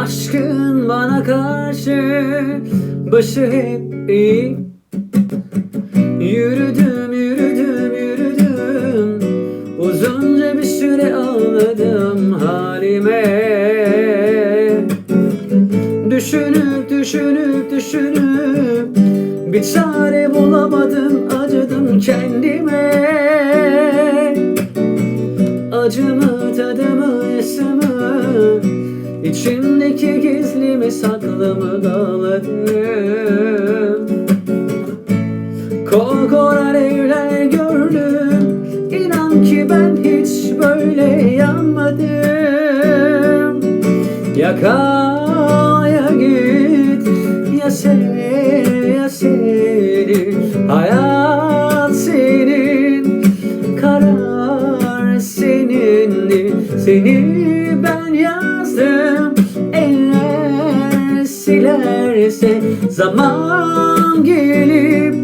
Aşkın bana karşı başı hep iyi. Yürüdüm yürüdüm yürüdüm. Uzunca bir süre ağladım halime. Düşünüp düşünüp düşünüp Bir çare bulamadım acıdım kendime. Acımı tadımı yasımı İçimdeki gizlimi saklımı dağladım Kol alevler gördüm. İnan ki ben hiç böyle yanmadım. Yakaya git. Ya seni ya seni. Hayat senin. Karar senindi Seni silerse Zaman gelip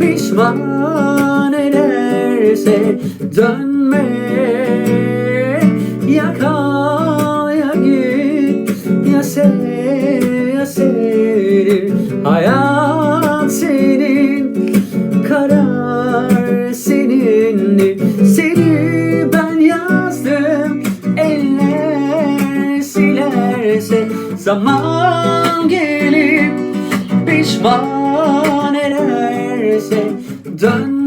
pişman ederse Dönme. Yakaya git ya seni ya seni Hayat senin karar senindi. Seni ben yazdım eller silerse Zaman pişman ederse Dön